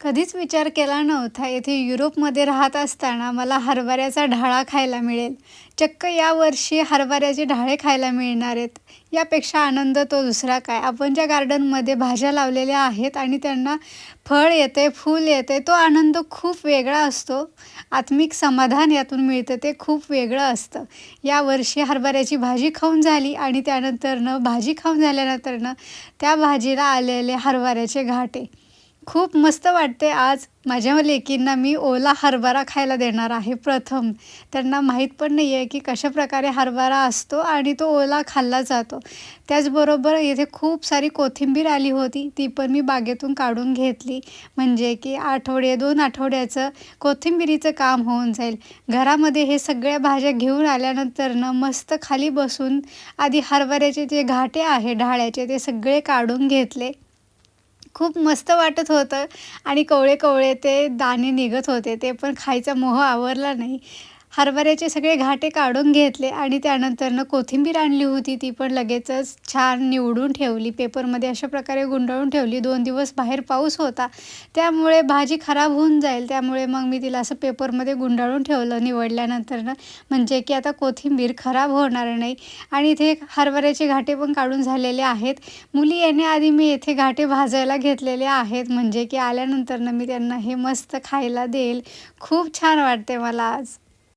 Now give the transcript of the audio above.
कधीच विचार केला नव्हता. येथे युरोपमध्ये राहत असताना मला हरभऱ्याचा ढाळा खायला मिळेल. चक्क यावर्षी हरभऱ्याचे ढाळे खायला मिळणार आहेत. यापेक्षा आनंद तो दुसरा काय? आपण ज्या गार्डनमध्ये भाज्या लावलेल्या आहेत आणि त्यांना फळ येते फूल येते तो आनंद खूप वेगळा असतो. आत्मिक समाधान यातून मिळतं ते खूप वेगळं असतं. यावर्षी हरभऱ्याची भाजी खाऊन झाली आणि त्यानंतरनं भाजी खाऊन झाल्यानंतरनं त्या भाजीला आलेले हरभऱ्याचे घाटे. खूप मस्त वाटते. आज माझ्या लेकींना मी ओला हरभरा खायला देणार आहे प्रथम. त्यांना माहीत पण नाही आहे की कशाप्रकारे हरभरा असतो आणि तो ओला खाल्ला जातो. त्याचबरोबर येथे खूप सारी कोथिंबीर आली होती. ती पण मी बागेतून काढून घेतली. म्हणजे की आठवडे दोन आठवड्याचं कोथिंबिरीचं काम होऊन जाईल. घरामध्ये हे सगळ्या भाज्या घेऊन आल्यानंतरनं मस्त खाली बसून आधी हरभऱ्याचे जे घाटे आहे ढाळ्याचे ते सगळे काढून घेतले. खूप मस्त वाटत होतं. आणि कवळे कवळे ते दाणे निघत होते. ते पण खायचा मोह आवरला नाही. हरभऱ्याचे सगळे घाटे काढून घेतले आणि त्यानंतरनं कोथिंबीर आणली होती. ती पण लगेचच छान निवडून ठेवली. पेपरमध्ये अशा प्रकारे गुंडाळून ठेवली. दोन दिवस बाहेर पाऊस होता. त्यामुळे भाजी खराब होऊन जाईल. त्यामुळे मग मी तिला असं पेपरमध्ये गुंडाळून ठेवलं निवडल्यानंतरनं. म्हणजे की आता कोथिंबीर खराब होणार नाही. आणि इथे हरभऱ्याचे घाटे पण काढून झालेले आहेत. मुली येण्याआधी मी येथे घाटे भाजायला घेतलेले आहेत. म्हणजे की आल्यानंतरनं मी त्यांना हे मस्त खायला देईल. खूप छान वाटते मला आज.